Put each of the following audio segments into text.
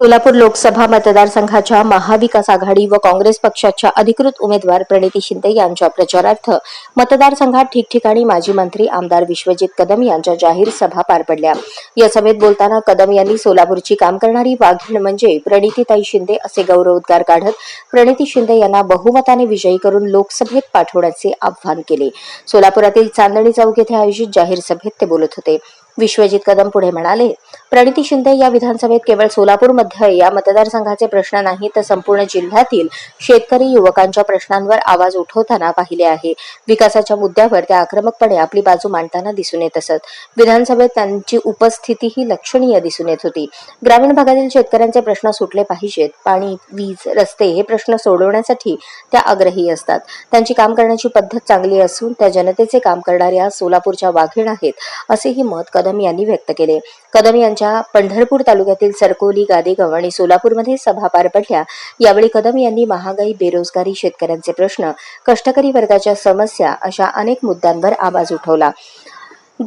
सोलापूर लोकसभा मतदारसंघाच्या महाविकास आघाडी व काँग्रेस पक्षाच्या अधिकृत उमेदवार प्रणिती शिंदे यांच्या प्रचारार्थ मतदारसंघात ठिकठिकाणी माजी मंत्री आमदार विश्वजित कदम यांच्या जाहीर सभा पार पडल्या. या सभेत बोलताना कदम यांनी सोलापूरची काम करणारी वाघीण म्हणजे प्रणितीताई शिंदे असे गौरवोद्गार काढत प्रणिती शिंदे यांना बहुमताने विजयी करून लोकसभेत पाठवण्याचे आवाहन केले. सोलापुरातील चांदणी चौक येथे आयोजित जाहीर सभेत ते बोलत होते. विश्वजित कदम पुढे म्हणाले प्रणिती शिंदे या विधानसभेत केवळ सोलापूरमध्ये या मतदारसंघाचे प्रश्न नाही तर संपूर्ण जिल्ह्यातील शेतकरी युवकांच्या प्रश्नांवर आवाज उठवताना पाहिले आहे. विकासाच्या मुद्द्यावर त्या आक्रमकपणे आपली बाजू मांडताना दिसून येत असत. विधानसभेत त्यांची उपस्थितीही लक्षणीय दिसून येत होती. ग्रामीण भागातील शेतकऱ्यांचे प्रश्न सुटले पाहिजेत. पाणी वीज रस्ते हे प्रश्न सोडवण्यासाठी त्या आग्रही असतात. त्यांची काम करण्याची पद्धत चांगली असून त्या जनतेचे काम करणाऱ्या सोलापूरच्या वाघीण आहेत असेही मत कदम यांनी व्यक्त केले. कदम यांच्या पंढरपूर तालुक्यातील सरकोली गादेगाव आणि सोलापूरमध्ये सभा पार पडल्या. यावेळी कदम यांनी महागाई बेरोजगारी शेतकऱ्यांचे प्रश्न कष्टकरी वर्गाच्या समस्या अशा अनेक मुद्द्यांवर आवाज उठवला.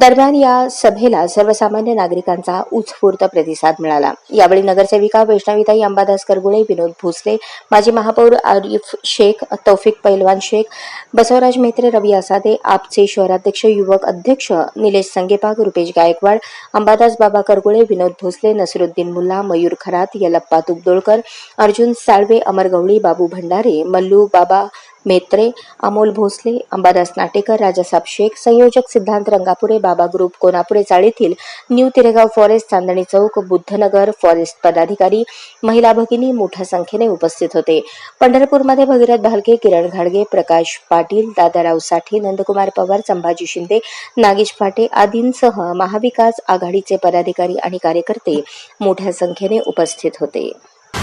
दरम्यान या सभेला सर्वसामान्य नागरिकांचा उत्स्फूर्त प्रतिसाद मिळाला. यावेळी नगरसेविका वैष्णवीताई अंबादास करगुळे विनोद भोसले माजी महापौर आरिफ शेख तौफिक पैलवान शेख बसवराज मेत्रे रवी आसादे आपचे शहराध्यक्ष युवक अध्यक्ष निलेश संगेपाग रुपेश गायकवाड अंबादास बाबा करगुळे विनोद भोसले नसरुद्दीन मुल्ला मयूर खरात यलप्पा तुगदोळकर अर्जुन साळवे अमर गवळी बाबू भंडारे मल्लू बाबा मेत्रे अमोल भोसले अंबादास नाटेकर राजासाहेब शेख संयोजक Siddhant Rangapure Baba group Konapure चाळीतील new Tiregaon forest Chandni Chowk Buddhanagar forest पदाधिकारी महिला भगिनी मोठ्या संख्येने उपस्थित होते. पंढरपूरमध्ये भगीरथ भालके किरण घाडगे प्रकाश पाटील दादाराव साठे नंदकुमार पवार संभाजी शिंदे नागेश फाटे आदींसह महाविकास आघाडीचे पदाधिकारी आणि कार्यकर्ते मोठ्या संख्येने उपस्थित होते.